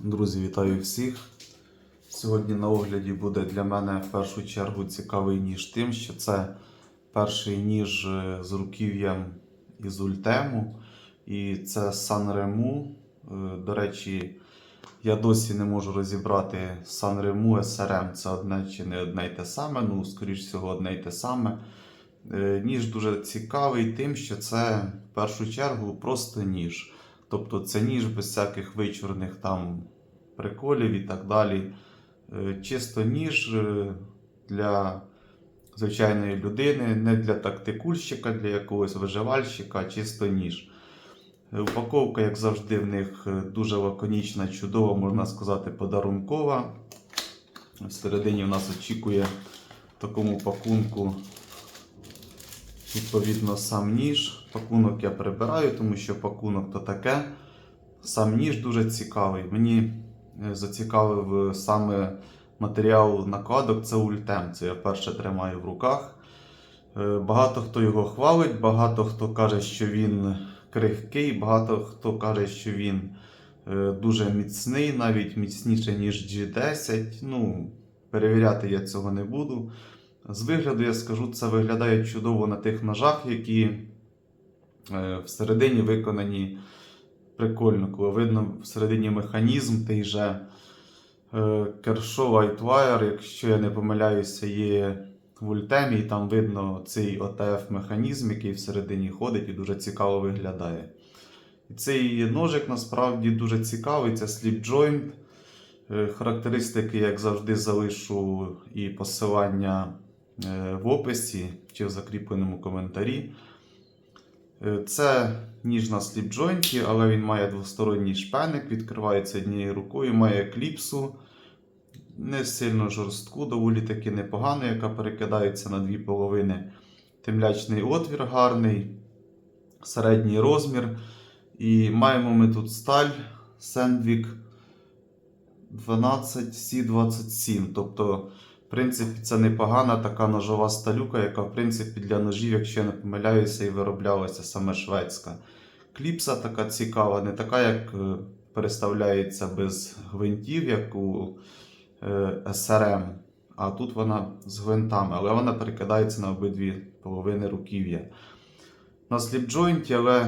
Друзі, вітаю всіх. Сьогодні на огляді буде для мене в першу чергу цікавий ніж тим, що це перший ніж е, з руків'ям із ультему. І це. Е, До речі, я досі не можу розібрати Sanremo SRM. Це одне чи не одне й те саме, ну, скоріш всього, одне й те саме. Е, Ніж дуже цікавий тим, що це в першу чергу просто ніж. Тобто це ніж без всяких вичурних там приколів і так далі. Е, Чисто ніж е, для звичайної людини, не для тактикульщика, для якогось виживальщика, чисто ніж. Е, Упаковка, як завжди, в них дуже лаконічна, чудова, можна сказати, подарункова. Всередині в нас очікує в такому пакунку Відповідно, сам ніж. Пакунок я прибираю, тому що пакунок то таке. Сам ніж дуже цікавий. Мені е, зацікавив е, саме матеріал накладок це ультем. Це я вперше тримаю в руках. Е, Багато хто його хвалить, багато хто каже, що він крихкий, багато хто каже, що він дуже міцний, навіть міцніше, ніж G10. Ну, перевіряти я цього не буду. З вигляду я скажу, це виглядає чудово на тих ножах, які е, всередині виконані прикольно, коли видно всередині механізм той же е, Kershaw Lightwire, якщо я не помиляюся, є в ультемі, і там видно цей ОТФ-механізм, який всередині ходить і дуже цікаво виглядає. І цей ножик насправді дуже цікавий, це slip joint. Е, Характеристики, як завжди, залишу і посилання в описі чи в закріпленому коментарі. Е, Це ніж на сліпджойнті, але він має двосторонній шпеник, відкривається однією рукою, має кліпсу. Не сильно жорстку, доволі таки непогану, яка перекидається на дві половини. Темлячний отвір гарний, середній розмір. І маємо ми тут сталь Sandvik 12C27. Тобто, в принципі, це непогана така ножова сталюка, яка, в принципі, для ножів, якщо я не помиляюся, і вироблялася саме шведська. Кліпса така цікава, не така, як е, переставляється без гвинтів, як у е, SRM. А тут вона з гвинтами, але вона перекидається на обидві половини руків'я. На сліпджойнті, але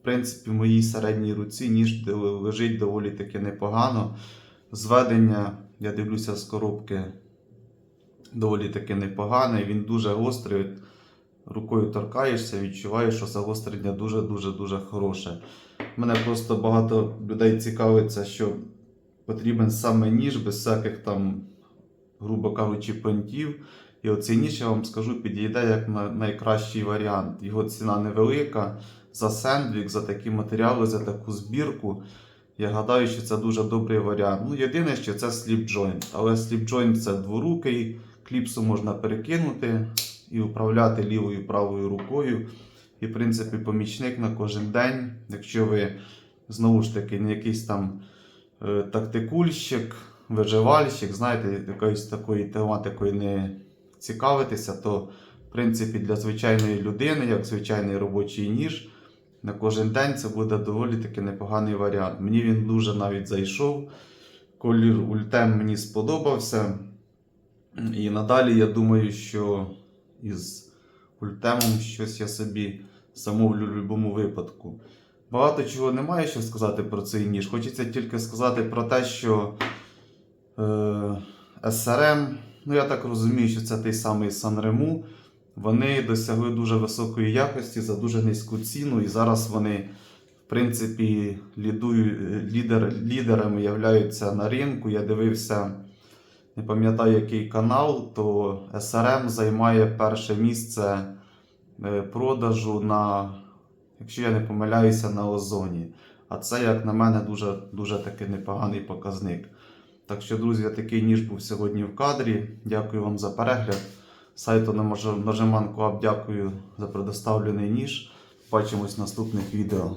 в принципі, в моїй середній руці ніж лежить доволі таки непогано. Зведення, я дивлюся з коробки, доволі таки непогане. Він дуже гострий. Рукою торкаєшся, відчуваєш, що загострення дуже-дуже дуже хороше. Мене просто багато людей цікавиться, що потрібен саме ніж без всяких там, грубо кажучи, понтів. І оцей ніж, я вам скажу, підійде як на найкращий варіант. Його ціна невелика за сендвік, за такі матеріали, за таку збірку. Я гадаю, що це дуже добрий варіант. Ну, єдине, що це сліп joint. Але сліп joint це дворукий, кліпсу можна перекинути і управляти лівою і правою рукою. І, в принципі, помічник на кожен день, якщо ви знову ж таки не якийсь там е, тактикульщик, виживальщик, знаєте, якоюсь такої тематикою не цікавитеся, то в принципі для звичайної людини, як звичайний робочий ніж, на кожен день це буде доволі таки непоганий варіант. Мені він дуже навіть зайшов. Колір ультем мені сподобався. І надалі я думаю, що із ультемом щось я собі замовлю в будь-якому випадку. Багато чого немає що сказати про цей ніж. Хочеться тільки сказати про те, що е, SRM, ну я так розумію, що це той самий Sanremo, вони досягли дуже високої якості за дуже низьку ціну, і зараз вони, в принципі, лідер, лідерами являються на ринку. Я дивився, не пам'ятаю який канал, то SRM займає перше місце е, продажу на, якщо я не помиляюся, на Озоні. А це, як на мене, дуже, дуже таки непоганий показник. Так що, друзі, такий ніж був сьогодні в кадрі. Дякую вам за перегляд. Сайту Нажиман Club дякую за предоставлений ніж. Бачимось в наступних відео.